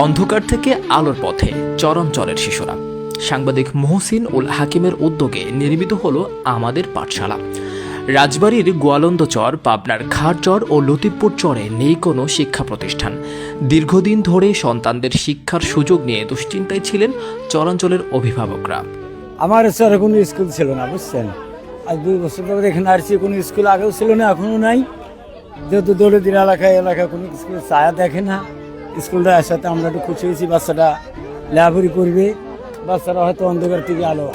অন্ধকার থেকে আলোর পথে চরমচরের শিশুরা। সাংবাদিক মহসিন উল হাকিমের উদ্যোগে নির্মিত হলো আমাদের পাঠশালা। রাজবাড়ির গোয়ালন্দ চর পাবনার খারচর ও লতিফপুর চরে নেই কোনো শিক্ষা প্রতিষ্ঠান। দীর্ঘদিন ধরে সন্তানদের শিক্ষার সুযোগ নিয়ে দুশ্চিন্তায় ছিলেন চরাঞ্চলের অভিভাবকরা। আমার স্যার কোনো স্কুল ছিল না, বুঝছেন? আজ দুই বছর ধরে এখানে আসছি কোনো স্কুল আগেও ছিল না, এখনও নাই। যেহেতু দৌলদির এলাকায় এলাকায় কোনো স্কুল ছায়া দেখে না। স্কুলটা আসাতে আমরা একটু খুশি হয়েছি বাচ্চাটা লেখাপড়ি করবে বাচ্চারা হয়তো অন্ধকার থেকে আলো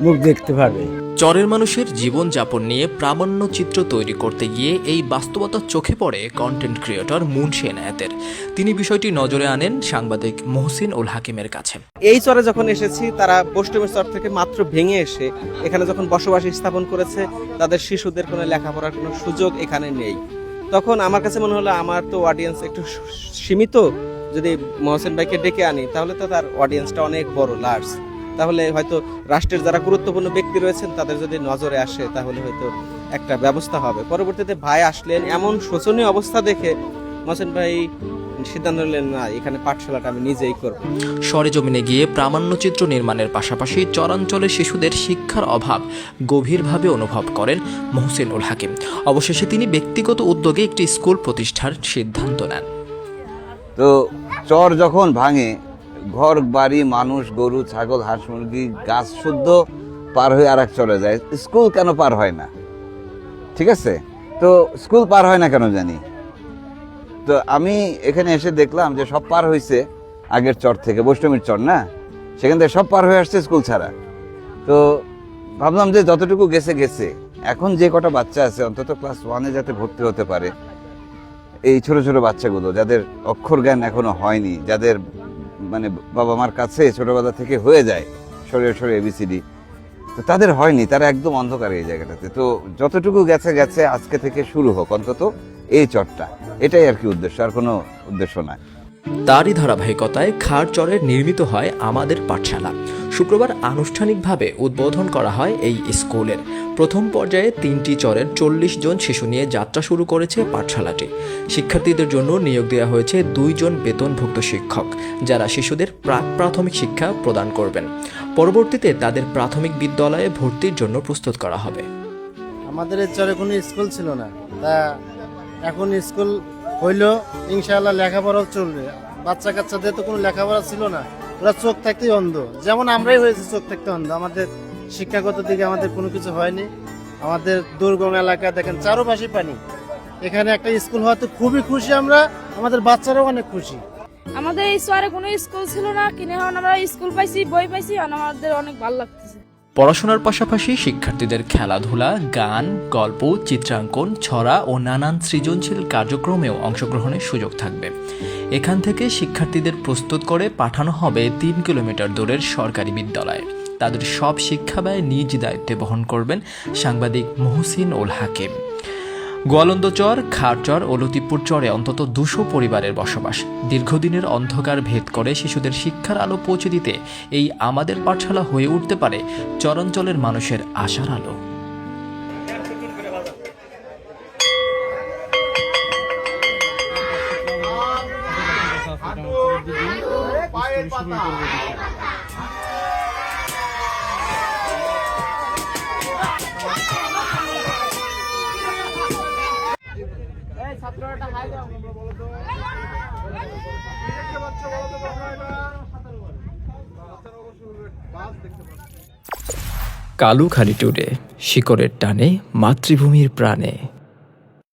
মুখ দেখতে পারবে চরের মানুষের জীবনযাপন নিয়ে প্রামাণ্য চিত্র তৈরি করতে গিয়ে এই বাস্তবতা চোখে পড়ে কন্টেন্ট ক্রিয়েটর মুন্সি এনায়েতের তিনি বিষয়টি নজরে আনেন সাংবাদিক মহসিন উল হাকিমের কাছে। এই চরে যখন এসেছি তারা পশ্চিমের চর থেকে মাত্র ভেঙে এসে এখানে যখন বসবাস স্থাপন করেছে তাদের শিশুদের কোনো লেখাপড়ার কোনো সুযোগ এখানে নেই। তখন আমার কাছে মনে হলো, আমার তো অডিয়েন্স একটু সীমিত, যদি মহসেন ভাইকে ডেকে আনি, তাহলে তো তার অডিয়েন্সটা অনেক বড় লার্জ তাহলে হয়তো রাষ্ট্রের যারা গুরুত্বপূর্ণ ব্যক্তি রয়েছেন, তাদের যদি নজরে আসে, তাহলে হয়তো একটা ব্যবস্থা হবে। পরবর্তীতে ভাই আসলেন, এমন শোচনীয় অবস্থা দেখে মহসেন ভাই সিদ্ধান্ত নিলেন না এখানে পাঠশালাটা আমি নিজেই করব। সরেজমিনে গিয়ে প্রামাণ্যচিত্র নির্মাণের পাশাপাশি চরাঞ্চলের শিশুদের শিক্ষার অভাব গভীরভাবে অনুভব করেন মহসিন উল হাকিম। অবশেষে তিনি ব্যক্তিগত উদ্যোগে একটি স্কুল প্রতিষ্ঠার সিদ্ধান্ত নেন। তো চর যখন ভাঙে ঘর বাড়ি মানুষ গরু ছাগল হাঁস মুরগি গাছ শুদ্ধ পার হয়ে আর এক চলে যায়। স্কুল কেন পার হয় না? ঠিক আছে? তো স্কুল পার হয় না কেন জানি? তো আমি এখানে এসে দেখলাম যে সব পার হয়েছে আগের চর থেকে, বৈষ্ণবীর চর, না? সেখান থেকে সব পার হয়ে আসছে স্কুল ছাড়া। তো ভাবলাম যে যতটুকু গেছে গেছে। এখন যে কটা বাচ্চা আছে, অন্তত ক্লাস ওয়ানে যাতে ভর্তি হতে পারে, এই ছোট ছোট বাচ্চাগুলো, যাদের অক্ষর জ্ঞান এখনও হয়নি, যাদের মানে বাবা মার কাছে ছোটবেলা থেকে হয়ে যায়, সরে সরে এবিসিডি তো তাদের হয়নি, তারা একদম অন্ধকার এই জায়গাটাতে। তো যতটুকু গেছে গেছে, আজকে থেকে শুরু হোক, অন্তত এই চটটা এটাই আর কি উদ্দেশ্য আর কোনো উদ্দেশ্য না তারই ধারাবাহিকতায় খারচরে নির্মিত হয় আমাদের পাঠশালা। শুক্রবার আনুষ্ঠানিকভাবে উদ্বোধন করা হয় এই স্কুলের। প্রথম পর্যায়ে তিনটি চরের চল্লিশ জন শিশু নিয়ে যাত্রা শুরু করেছে পাঠশালাটি। শিক্ষার্থীদের জন্য নিয়োগ দেওয়া হয়েছে দুইজন বেতনভুক্ত শিক্ষক যারা শিশুদের প্রাক প্রাথমিক শিক্ষা প্রদান করবেন। পরবর্তীতে তাদের প্রাথমিক বিদ্যালয়ে ভর্তির জন্য প্রস্তুত করা হবে। আমাদের চরে কোনো স্কুল ছিল না। তা এখন স্কুল হইল ইনশাআল্লাহ লেখাপড়াও চলবে। বাচ্চা কাচ্চাদের তো কোনো লেখাপড়া ছিল না। ওরা চোখ থাকতেই অন্ধ। যেমন আমরাই হয়েছি, চোখ থাকতে অন্ধ। আমাদের শিক্ষাগত দিকে আমাদের কোনো কিছু হয়নি। আমাদের দুর্গম এলাকা, দেখেন চারোপাশে পানি। এখানে একটা স্কুল হওয়াতে খুবই খুশি আমরা। আমাদের বাচ্চারাও অনেক খুশি। আমাদের এই শহরে কোনো স্কুল ছিল না। কিনে আমরা স্কুল পাইছি, বই পাইছি আমাদের অনেক ভালো লাগতেছে। পড়াশোনার পাশাপাশি শিক্ষার্থীদের খেলাধুলা, গান, গল্প, চিত্রাঙ্কন, ছড়া ও নানান সৃজনশীল কার্যক্রমেও অংশগ্রহণের সুযোগ থাকবে। এখান থেকে শিক্ষার্থীদের প্রস্তুত করে পাঠানো হবে তিন কিলোমিটার দূরের সরকারি বিদ্যালয়ে। তাদের সব শিক্ষা ব্যয় নিজ দায়িত্বে বহন করবেন সাংবাদিক মহসিন উল হাকিম। গোয়ালন্দচর, খারচর ও লতিপুর চরে অন্তত দুশো পরিবারের বসবাস। দীর্ঘদিনের অন্ধকার ভেদ করে শিশুদের শিক্ষার আলো পৌঁছে দিতে এই আমাদের পাঠশালা হয়ে উঠতে পারে চরাঞ্চলের মানুষের আশার আলো। কালুখালি টুডে শিকড়ের টানে মাতৃভূমির প্রাণে।